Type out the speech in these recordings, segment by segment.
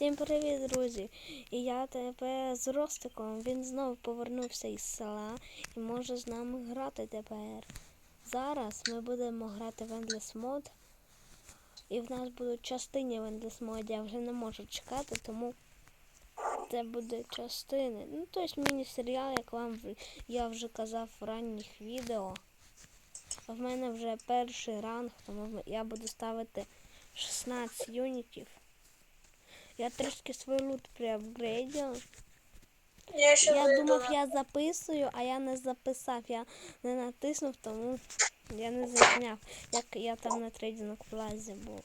Всім привіт, друзі! І я тепер з Ростиком. Він знову повернувся із села і може з нами грати тепер. Зараз ми будемо грати в Endless Mod. І в нас будуть частини в Endless Mod. Я вже не можу чекати, тому це буде частини. Ну, тобто міні-серіал, як вам я вже казав в ранніх відео. В мене вже перший ранг, тому я буду ставити 16 юнітів. Я трішки свій лут приапгрейдив. Я ще Я думав, я записую, а я не записав. Я не натиснув, тому я не зазняв, як я там на трейдинг плазі був.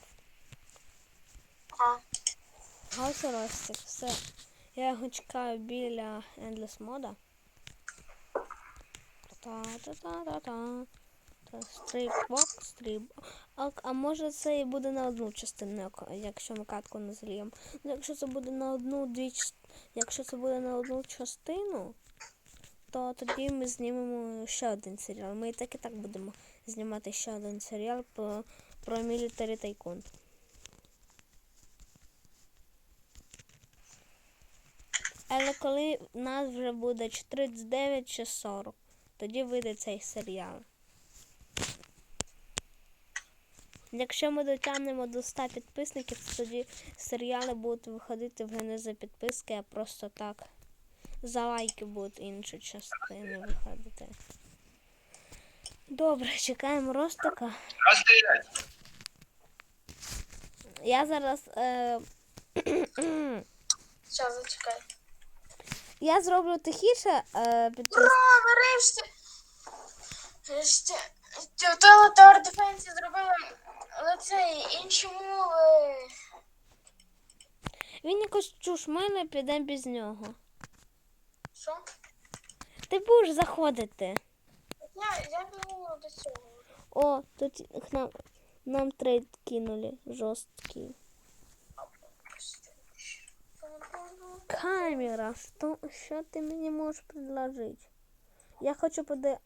А, Гаус Ростик, все. Я його чекаю біля Endless мода. Та-та-та-та-та. Стрибок, стрибок. А, а може це і буде на одну частину, якщо ми катку не зліємо. Ну, якщо це буде на одну дві Якщо це буде на одну частину, то тоді ми знімемо ще один серіал. Ми і так і так будемо знімати ще один серіал про, про Military Tycoon. Але коли в нас вже буде чи 39 чи 40, тоді вийде цей серіал. Якщо ми дотягнемо до 100 підписників, то тоді серіали будуть виходити вже не за підписки, а просто так. За лайки будуть інші частини виходити. Добре, чекаємо Ростика. Я зараз. Е... зараз зачекай. я зроблю тихіше е, підписку. Ура, нарешті! Нарешті. В Tower Defense зробили лице інші мови. Він якось чуш мене, підемо без нього. Що? Ти будеш заходити. Я, я бігу до цього. О, тут нам, нам трейд кинули жорсткий. Камера, що, що ти мені можеш предложити? Я хочу поди...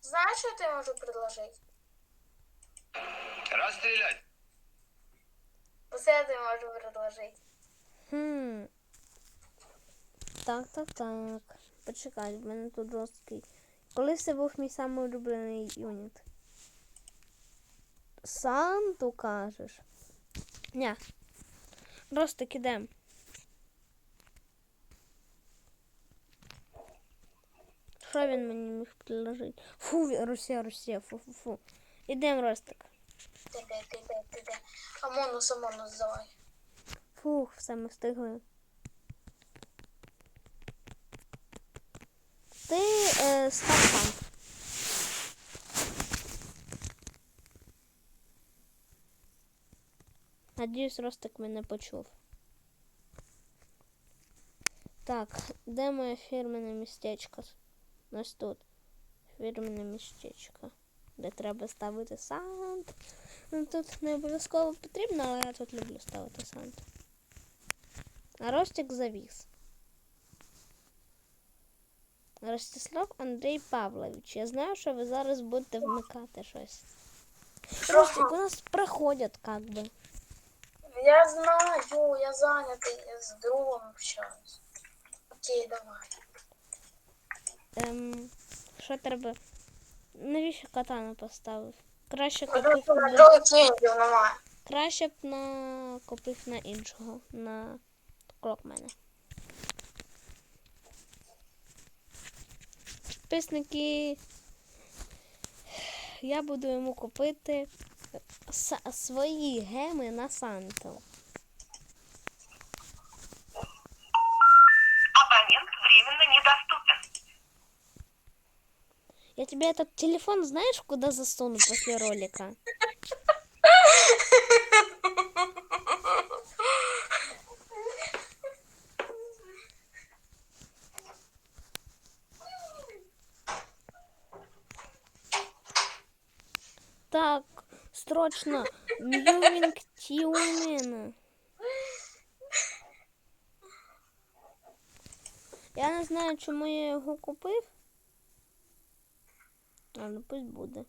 Знаєш, що тобі можу предложити? Расстрелять! Оце я тобі можу предложити. Хм. Так, так, так. Почекай, в мене тут жорсткий. Коли це був мій самий улюблений юніт? Санту кажеш? Ня. Просто кидем. Що він мені міг предложити? Фу, Росія, Росія, фу, фу, фу. Ідем, Ростик. Ти де, де. Амонус, Амонус, давай. Фух, все ми встигли. Ти е, став. Надіюсь, Ростик мене почув. Так, де моє фірменне містечко? Ось тут. Фірменне містечко. Де треба ставити сант. Ну тут не обов'язково потрібно, але я тут люблю ставити сант. А Ростик завіс. Ростислав Андрій Павлович. Я знаю, що ви зараз будете вмикати щось. Ростик, у нас проходять, как би. Я знаю, я зайнятий, я з другом общаюсь. Окей, давай. Ем, що треба? Навіщо катана поставив? Краще купив на немає. Краще б на купив на іншого, на крокмена. Підписники. Я буду йому купити свої геми на Санту. Я тебе этот телефон знаешь, куда засуну после ролика? Так, срочно. Мьюминг Тюнина. Я не знаю, чому я його купив. Але пусть буде.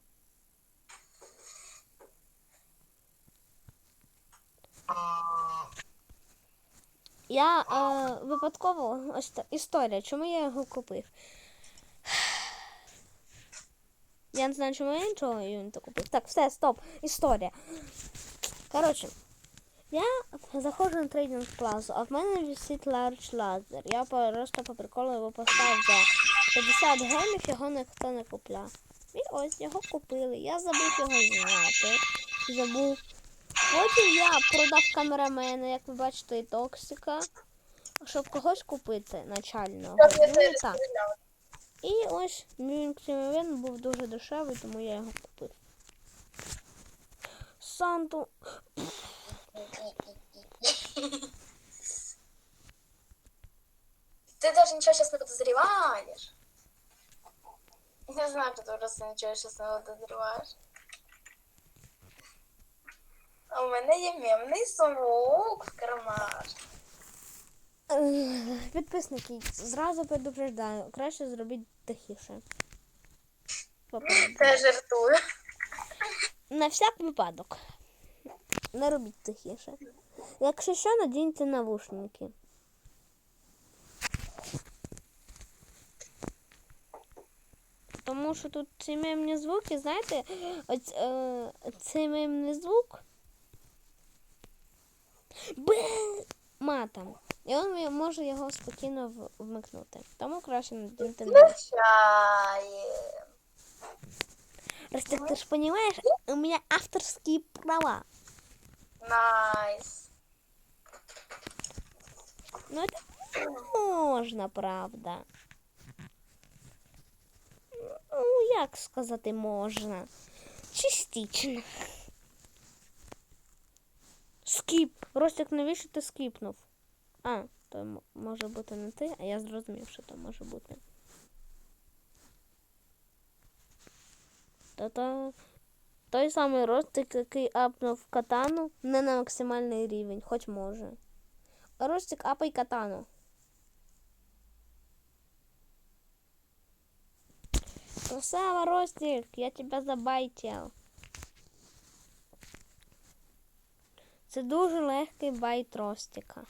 Я е, випадково ось та історія, чому я його купив. Я не знаю, чому я нічого то купив. Так, все, стоп. Історія. Коротше, я заходжу на трейдинг плазу, а в мене висить ларч лазер. Я просто по приколу його поставив за 50 гемів, його ніхто не купляв. І ось його купили. Я забув його зняти. Забув. Потім я продав камерамена, як ви бачите, і токсика, щоб когось купити начального. Ну, так. І ось він був дуже дешевий, тому я його купив. Санту. Ты даже ничего сейчас не подозреваешь. Не знаю, что ты просто ничего сейчас не подозреваешь. А у мене є мемний совок в кармаш. Підписники, зразу предупреждаю, краще зробіть тихіше. Та я жартую. На всяк випадок. Не робіть тихіше. Якщо що, надіньте навушники. тому що тут цей мемний звук, і знаєте, оць, е, цей мемний звук Б матом. І він може його спокійно вмикнути. Тому краще не Раз так ти ж розумієш, у мене авторські права. Найс. Ну, это можно, правда. Ну, як сказати можна? Частично. Скіп. Ростик, навіщо ти скіпнув? А, то може бути не ти, а я зрозумів, що то може бути. Та-та. Той самий Ростик, який апнув катану, не на максимальний рівень, хоч може. Ростик, апай катану. Красава, Ростик, я тебя забайтил. Це дуже легкий байт Ростика.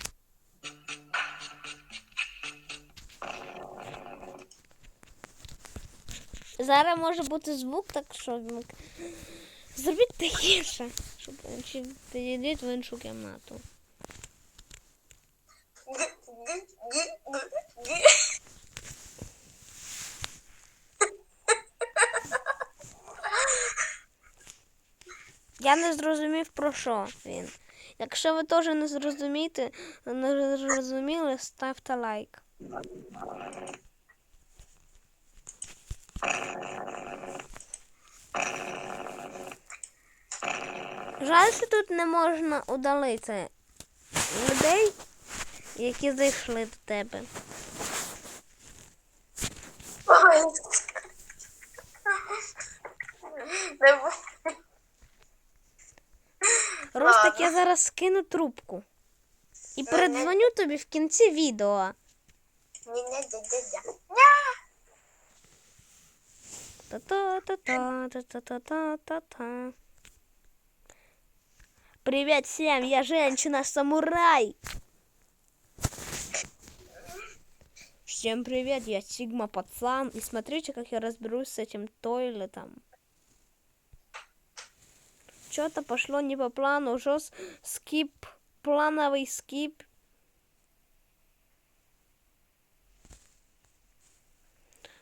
Зараз може бути звук, так що зробіть тихіше, щоб чи підійдіть в іншу кімнату. Я не зрозумів про що він. Якщо ви теж не зрозумієте, не зрозуміли, ставте лайк. Жаль, що тут не можна удалити людей, які зайшли до тебе. зараз скину трубку. І передзвоню тобі в кінці відео. Ня-ня-дя-дя-дя. Та-та-та-та-та-та-та-та-та. Привет всем, я женщина-самурай. Всем привет, я Сигма пацан. И смотрите, как я разберусь с этим тойлетом. Что-то пошло не по плану. Жёс скип, плановый скип.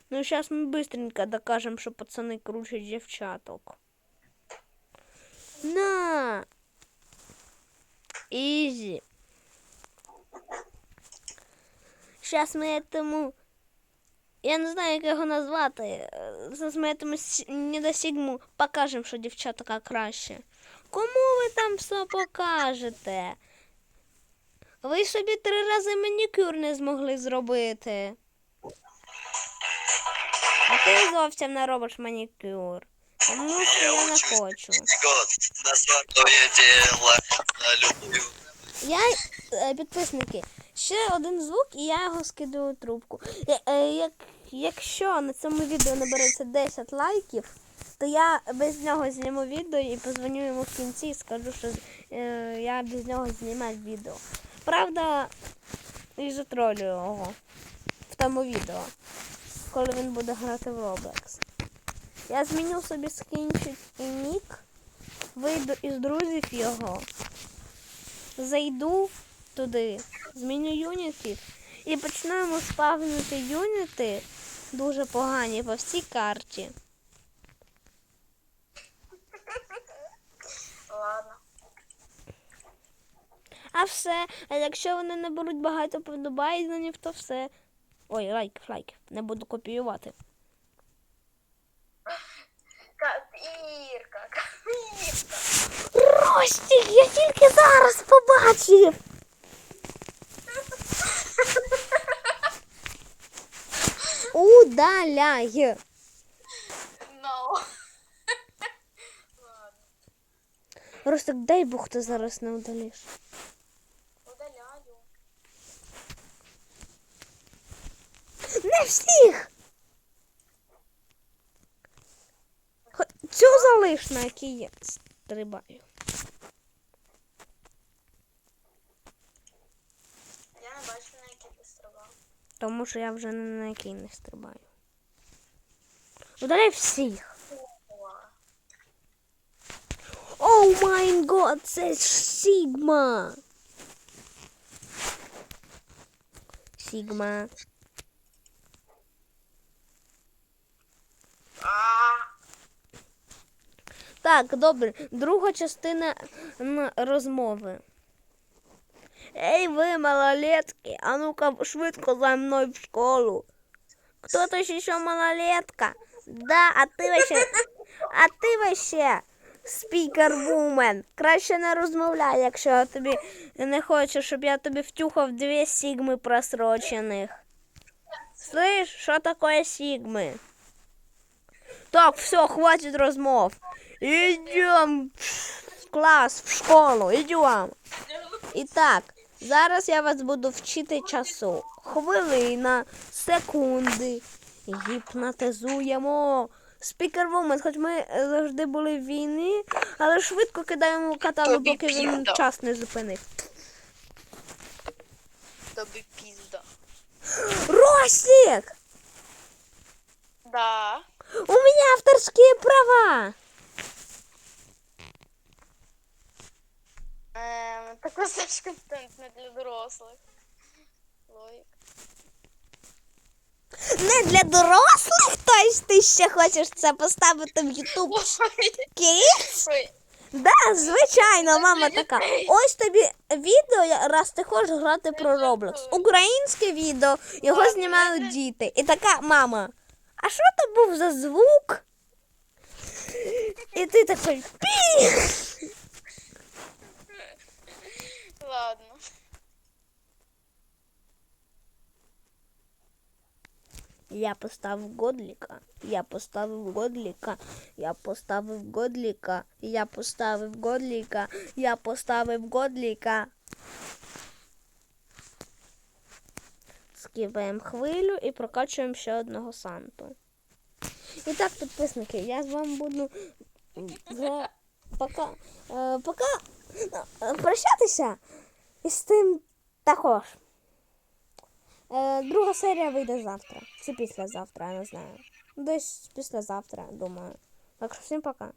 Ну, сейчас мы быстренько докажем, что пацаны круче девчаток. На! Изи. Сейчас ми этому. Я не знаю, як його назвати. Зараз ми этому с- недосігму покажемо, що дівчатка краще. Кому ви там все покажете? Ви собі три рази манікюр не змогли зробити. А ти зовсім не робиш манікюр. Тому що я не хочу. Я е, підписники. Ще один звук, і я його скидаю трубку. Я- е, Як, якщо на цьому відео набереться 10 лайків, то я без нього зніму відео і позвоню йому в кінці і скажу, що е, я без нього знімаю відео. Правда, і затролю його в тому відео, коли він буде грати в Roblox. Я зміню собі скінчик і нік, вийду із друзів його, зайду туди, зміню юнітів і почнемо спавнити юніти дуже погані по всій карті. Ладно. А все, а якщо вони наберуть багато подобайзенів, то все. Ой, лайків, лайків. Не буду копіювати. Копірка, копірка. Ростік, я тільки зараз побачив. Удаляй. No. Ладно. Ростик, дай Бог ти зараз не удалиш. Удаляю. Не всіх. Цю залиш, на якій я стрибаю. Я не бачу, на який ти стрибав. Тому що я вже на якій не стрибаю. Удаляй всіх. О, май год, це Сігма. Сігма. Так, добре. Друга частина розмови. Ей, ви, малолетки, а ну-ка швидко за мною в школу. Хто то ще малолетка? Да, а ти вообще, а ти вообще спікер вумен. Краще не розмовляй, якщо тобі не хочеш, щоб я тобі втюхав дві сігми просрочених. Слышь, що таке сігми? Так, все, хватит розмов. Идем в клас, в школу, идем. І так, зараз я вас буду вчити часу. Хвилина, секунди. Гіпнотизуємо. Спікер Вумен, хоч ми завжди були в війні, але швидко кидаємо катану, Тобі поки він час не зупинив. Тобі пізда. Ростик! Да. У меня авторские права! Ж контент не для дорослих. Логік. Не для дорослих, тобто ти ще хочеш це поставити в YouTube Kids? Да, звичайно, мама така. Ось тобі відео, раз ти хочеш грати про Roblox. Українське відео, його знімають діти. І така мама. А що то був за звук? І ти такий пі. Ладно. Я поставив Годліка. Я поставив Годліка. Я поставив Годліка. Я поставив Годліка. Я поставив Годліка. Скіпаємо хвилю і прокачуємо ще одного Санту. І так, я з вами буду пока, е, пока прощатися і з тим також. Е, друга серія вийде завтра. Чи післязавтра, я не знаю. Десь післязавтра, думаю. Так що всім пока.